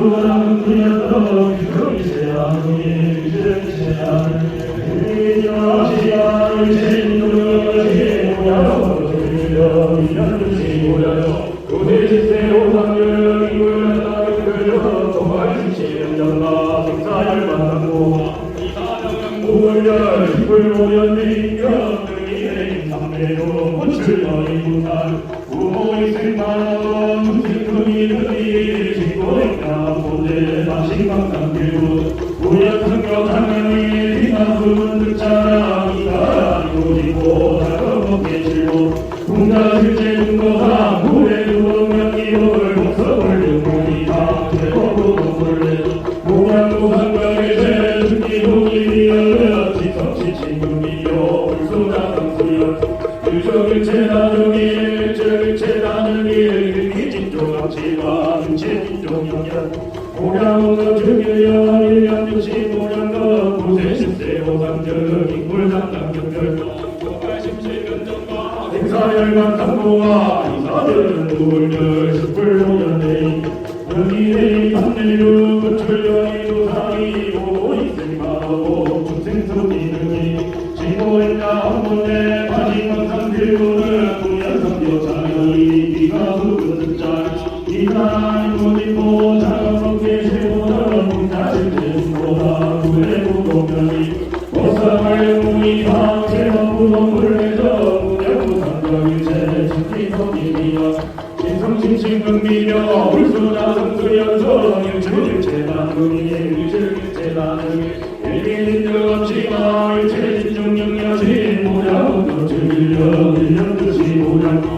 우모 행사열만 당보와 이사들은 누굴들 숯불 이 일일인정 없지마 일체신중영여시 무량부도 즐겨 일년듯이 무량 구세시세오선정 인물담당 격변성 조할십지 연정가 생사일관상고 이사명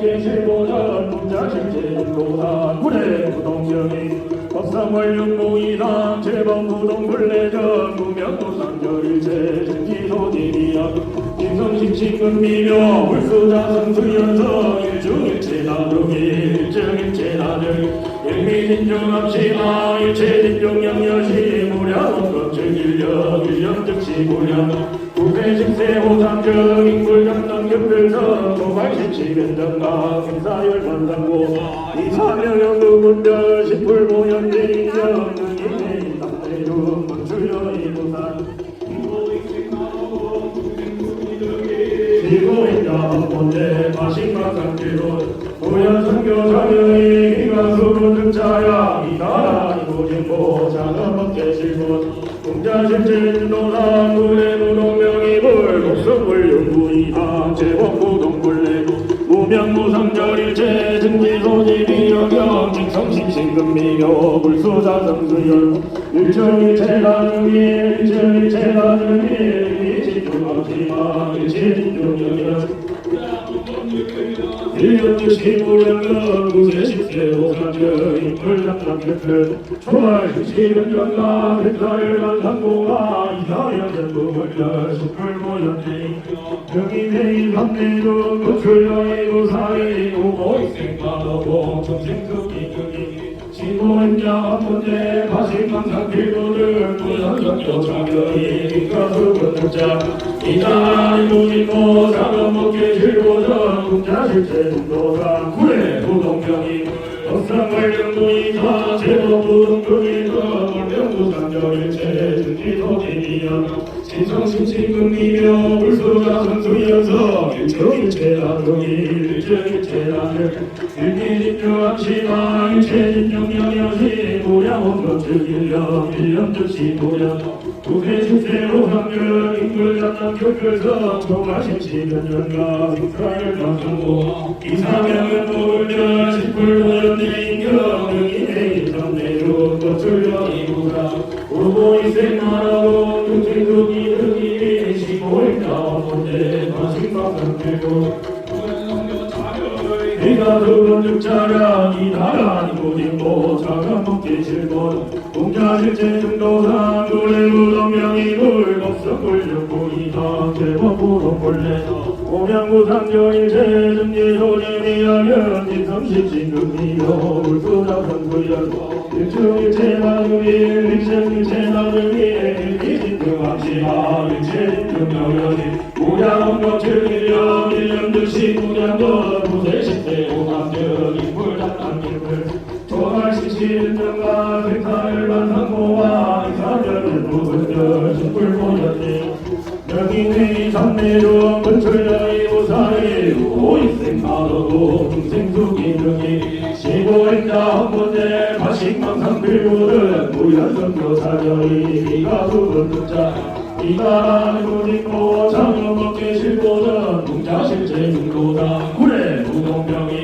세보전 문자실제인도사 구례 부동정이 법상월 육무이상 제법 부동불례전 무명도상절일체 증기소지리야 인성식신금미묘 불수자성수연성 일중일체 나중이 일정일체 나중 일미진중합시마 일체진중영여시 무량원검증일력 일령즉시 무량 구세식세 호상정 인굴장당 격별성 도발십시변정가 생사열반상고 이사명영 누군별 십불 모연 대인정 능이대인 남대중 건출여이 부산. 지고인자 본대 마신과 상태로 도연성교 자녀의 기가 수분 등자야 공자실진노라 무례무동명이 불복성을 연구이다 제법고동불례고 무명무상절일체 등기소지비여경 징성심신금미묘 불수자성수열 일정일체라는 일 일정일체라는 일 일진중하지마 일진중여여 1년도 시골양가 무대시대 오산여 인물장남대표. 초하의 시골양가 백사일간 상고가 이사야 전부월자 숙불모였네 병인의 밤내도 거출여의 고사의 오고 생각하고 정생급 기경이 지고행자 문제 가식망상 길고를 무연성교 자격이 인가수건자. 이날 무인모 상업목계 실고전 공자실제 중도상 구례 부동경이 방송고 이사명은 모을려 십불보연대 인경 능이내 정내로 또출려 이구라 오보이생마라고 등등등이 등이 시골 가운데 마신방을 들고 네가 그런 죽자라 이 나라 이곳이고 먹기 실본 공자실제 중도상 노래무덤명이 불법성 불력고이다 제법으로 본래 공양구상조일체 점지소재미하면 인성식신금이요 울수다선구여 일주일체 나중일 일생일체 나중일 일진등합시마 일체진등명연이 무량원거 즐기려 일념즉시 무량거 부세시대 오감정 인물답당김을 조할시신등과 생사일반 상모와 이사별을 부분들 신불 보였니 여기니 삼내로 문출여 등이 시고행자 한번에 가식망상 빌고는 무연성교 사절이 비가 두번 듣자. 이가라는 곳있고 장엄먹기 싫고는 동자실제 중도다 그래 무동병이